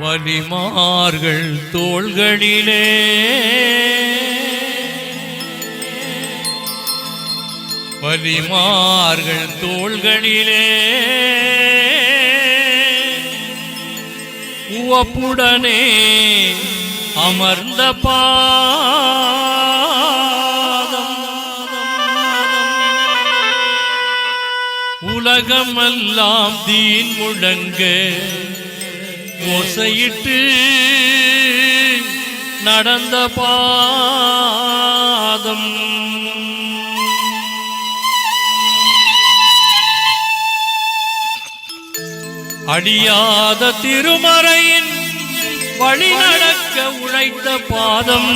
வலிமார்கள் தோள்களிலே. வலிமார்கள் தோள்களிலே. உவப்புடனே அமர்ந்த பாதம். உலகமெல்லாம் தீன் முழங்க. ஓசையிட்டு நடந்த பாதம். அடியாத திருமறையின் வழி நடக்க உழைத்த பாதம்.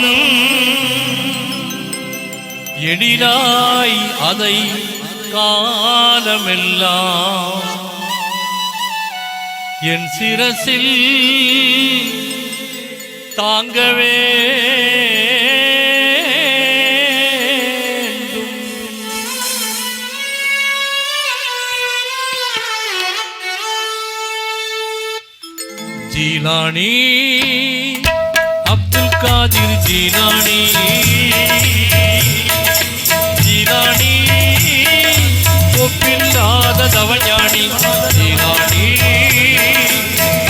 எழிலாய் அதை காலமெல்லாம் என் சிரசில் தாங்கவே ஜீலானி அப்துல் காதிர் ஜீலானி. ஜீலானி ஒப்பில்லாத தவஞானி. ஜீலானி.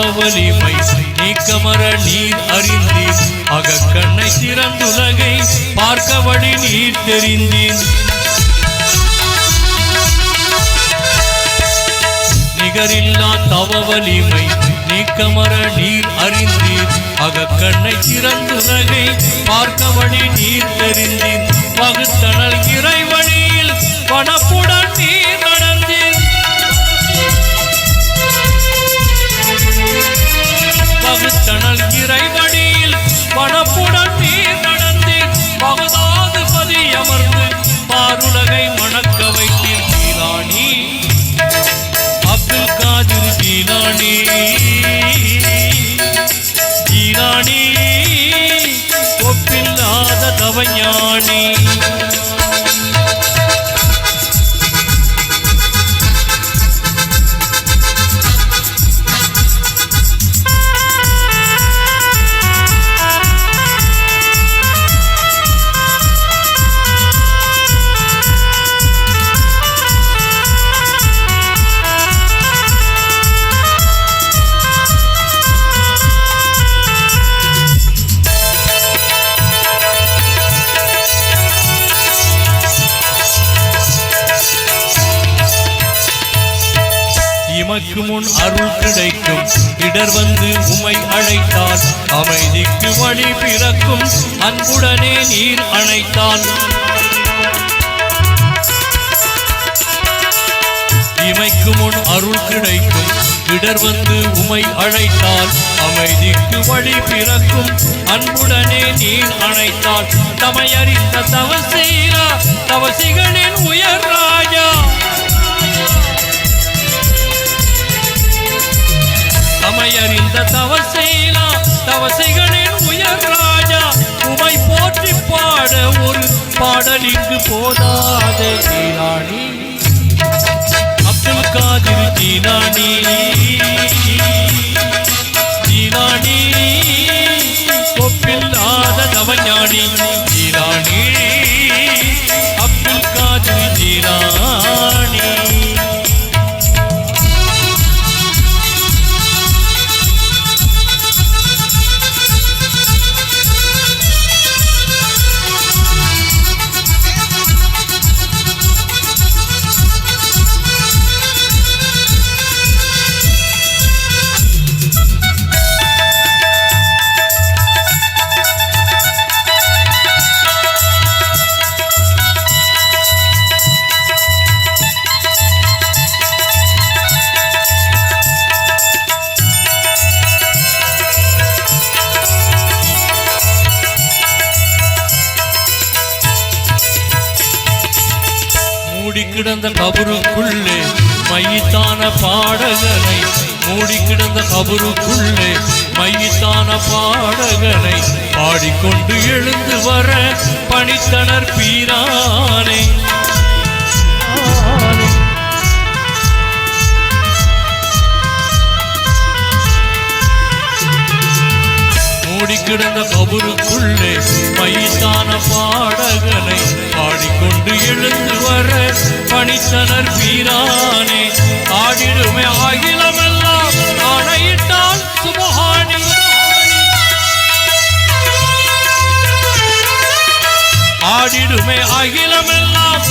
தவ வலிமை நீக்கமர நீர் அறிந்தீர். அகக்கண்ணை திறந்துலகை பார்க்க வழி நீர் தெரிந்தீர். நிகரில்லா தவ வலிமை நீக்கமர நீர் அறிந்தீர். அகக்கண்ணை திறந்துலகை பார்க்க வழி நீர் தெரிந்தீர். பகுத்த இமக்கு முன் அருள் கிடைக்கும். இடர் வந்து உமை அழைத்தால் அமைதிக்கு வழி பிறக்கும். அன்புடனே நீர் அணைத்தால் இமைக்கு முன் அருள் கிடைக்கும். இடர் வந்து உமை அழைத்தால் அமைதிக்கு வழி பிறக்கும். அன்புடனே நீர் அணைத்தால் தமையறிந்த தவசீரா தவசிகளின் உயர் ராஜா. தமையறிந்த தவசீலா தவசைகளின் உயர் ராஜா உமை போற்றி பாட ஒரு பாடலிங்கு போதாதே. ஜீலானி அப்துல் காதிர் ஜீலானி ஜீலானி கிடந்த கபருக்குள்ளே மையித்தான பாடகனை மூடி கிடந்த கபருக்குள்ளே மையித்தான பாடகனை பாடிக்கொண்டு எழுந்து வர பணித்தனர் பீரானே. கிடந்த கபருக்குள்ளே மைத்தான பாடகனை பாடிக்கொண்டு எழுந்து வர பணித்தனர் வீரானே. ஆடிடுமே அகிலமெல்லாம் ஆணையிட்டால் சுபஹானி ஆடிடுமே அகிலமெல்லாம்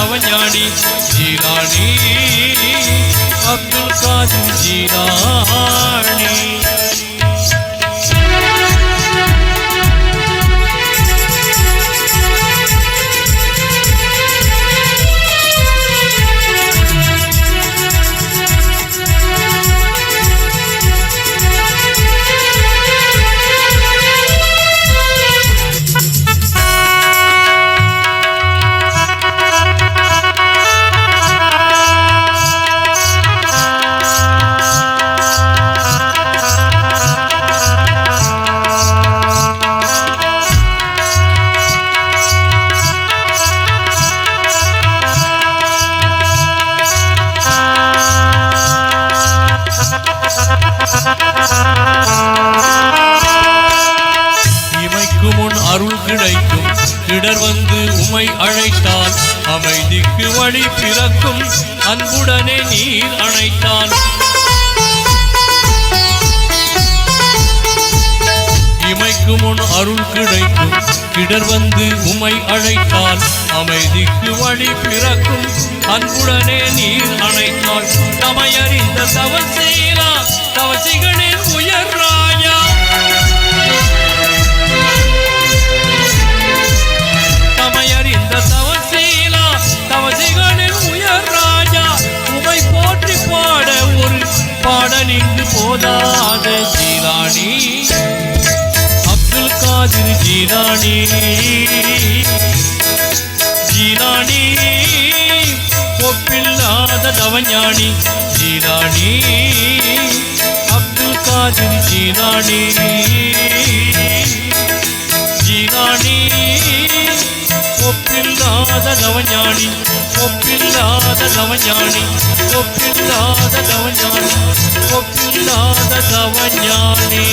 ஒப்பில்லாத நவஞானி ஜீலானி அப்துல் காதிர் இடர் வந்து உமை அழைத்தால் அமைதிக்கு வழி பிறக்கும் அன்புடனே நீர் அணைத்தால் இமைக்கு முன் அருள் கிடைக்கும். கிடர் வந்து உமை அழைத்தால் அமைதிக்கு வழி பிறக்கும் அன்புடனே நீர் அணைத்தால் தமையறிந்த தவசீலா தவசிகளின் ஜீராணி ஜீராணி ஒப்பில்லாத தவஞானி ஜீராணி அப்துல் காதிர் ஜீராணி ஜீராணி ஒப்பில்லாத தவஞானி ஒப்பில்லாத தவஞானி ஒப்பில்லாத தவஞானி ஒப்பில்லாத தவஞானி